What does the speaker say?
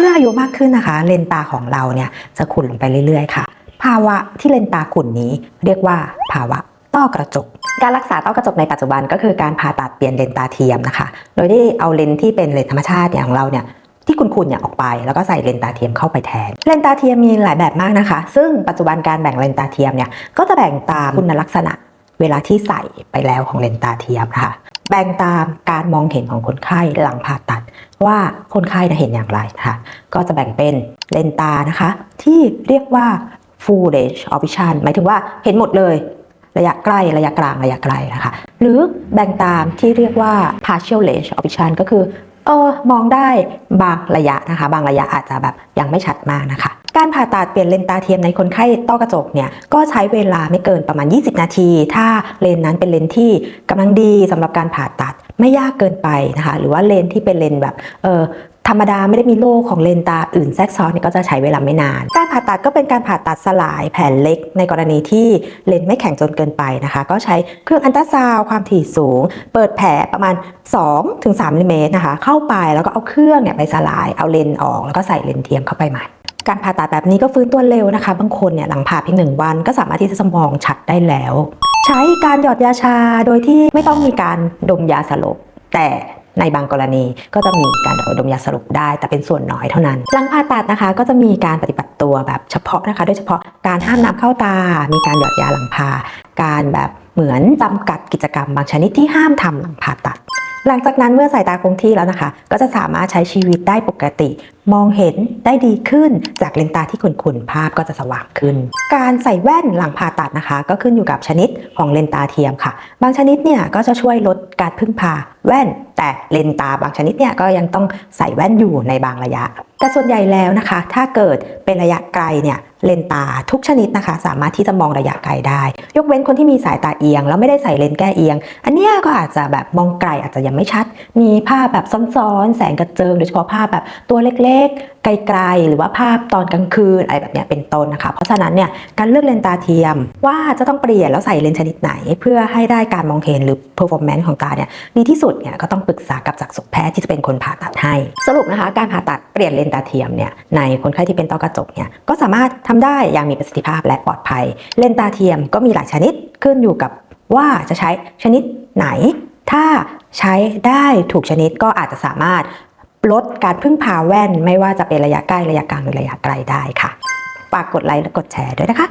มื่ออายุมากขึ้นนะคะ เลนตาของเราเนี่ยจะขุ่นลงไปเรื่อยๆ ค่ะ ภาวะที่เลนตาขุ่นนี้เรียกว่าภาวะต้อกระจก การรักษาต้อกระจกในปัจจุบันก็คือการผ่าตัดเปลี่ยนเลนตาเทียมนะคะ โดยที่เอาเลนที่เป็นเลนธรรมชาติอย่างของเราเนี่ยที่คุณคุณเนี่ยออกไปแล้วก็ใส่เลนตาเทียมเข้าไปแทน เลนตาเทียมมีหลายแบบมากนะคะ ซึ่งปัจจุบันการแบ่งเลนตาเทียมเนี่ยก็จะแบ่งตามคุณลักษณะเวลาที่ใส่ไปแล้วของเลนตาเทียมนะคะแบ่งตามการมองเห็นของคนไข้หลังผ่าตัด ว่าคนไข้นะเห็นอย่างไรนะคะก็จะแบ่งเป็นเลนตานะคะ ที่เรียกว่า full range of vision หมายถึงว่าเห็นหมดเลยระยะใกล้ระยะกลางระยะไกลนะคะ หรือแบ่งตามที่เรียกว่า partial range of vision ก็คือ ออมองได้บางระยะนะคะ บางระยะอาจจะแบบยังไม่ชัดมากนะคะการผ่าตัดเปลี่ยนเลนตาเทียมในคนไข้ต้อกระจกเนี่ยก็ใช้เวลาไม่เกินประมาณ 20 นาที ถ้าเลนนั้นเป็นเลนที่กำลังดีสำหรับการผ่าตัดไม่ยากเกินไปนะคะ หรือว่าเลนที่เป็นเลนแบบเออธรรมดาไม่ได้มีโรคของเลนตาอื่นแทรกซ้อนนี่ก็จะใช้เวลาไม่นาน การผ่าตัดก็เป็นการผ่าตัดสลายแผ่นเล็ก ในกรณีที่เลนไม่แข็งจนเกินไปนะคะ ก็ใช้เครื่องอันตราซาวความถี่สูง เปิดแผลประมาณ 2-3มิลลิเมตรนะคะ เข้าไปแล้วก็เอาเครื่องเนี่ยไปสลาย เอาเลนออก แล้วก็ใส่เลนเทียมเข้าไปใหม่ การผ่าตัดแบบนี้ก็ฟื้นตัวเร็วนะคะ บางคนเนี่ยหลังผ่าเพียงหนึ่งวันก็สามารถที่จะสมองชัดได้แล้ว ใช้การหยอดยาชาโดยที่ไม่ต้องมีการดมยาสลบแต่ในบางกรณีก็จะมีการดมยาสลบได้ แต่เป็นส่วนน้อยเท่านั้น หลังผ่าตัดนะคะ ก็จะมีการปฏิบัติตัวแบบเฉพาะนะคะ โดยเฉพาะการห้ามน้ำเข้าตา มีการหยอดยาหลังผ่า การแบบเหมือนจำกัดกิจกรรมบางชนิดที่ห้ามทำหลังผ่าตัด หลังจากนั้นเมื่อสายตาคงที่แล้วนะคะ ก็จะสามารถใช้ชีวิตได้ปกติ มองเห็นได้ดีขึ้นจากเลนตาที่ขุ่นๆภาพก็จะสว่างขึ้น การใส่แว่นหลังผ่าตัดนะคะ ก็ขึ้นอยู่กับชนิดของเลนตาเทียมค่ะ บางชนิดเนี่ยก็จะช่วยลดการพึ่งพาแว่น แต่เลนตาบางชนิดเนี่ยก็ยังต้องใส่แว่นอยู่ในบางระยะ แต่ส่วนใหญ่แล้วนะคะ ถ้าเกิดเป็นระยะไกลเนี่ยเลนตาทุกชนิดนะคะ สามารถที่จะมองระยะไกลได้ ยกเว้นคนที่มีสายตาเอียง แล้วไม่ได้ใส่เลนแก้เอียง อันเนี้ยก็อาจจะแบบมองไกลอาจจะยังไม่ชัด มีภาพแบบซ้อนๆ แสงกระเจิงโดยเฉพาะภาพแบบตัวเล็กๆ ไกลๆ หรือว่าภาพตอนกลางคืนอะไรแบบเนี้ยเป็นต้นนะคะ เพราะฉะนั้นเนี่ยการเลือกเลนตาเทียม ว่าจะต้องเปลี่ยนแล้วใส่เลนชนิดไหน เพื่อให้ได้การมองเห็นหรือ performance ของตาเนี่ยดีที่สุดเนี่ยก็ต้องปรึกษากับจักษุแพทย์ที่จะเป็นคนผ่าตัดให้ สรุปนะคะการผ่าตัดเปลี่ยนเลนตาเทียมเนี่ยในคนไข้ที่เป็นต้อกระจกเนี่ยก็สามารถทำได้อย่างมีประสิทธิภาพและปลอดภัย เลนตาเทียมก็มีหลายชนิดขึ้นอยู่กับว่าจะใช้ชนิดไหน ถ้าใช้ได้ถูกชนิดก็อาจจะสามารถลดการพึ่งพาแว่นไม่ว่าจะเป็นระยะใกล้ระยะกลางหรือระยะไกลได้ค่ะ ฝากกดไลค์และกดแชร์ด้วยนะคะ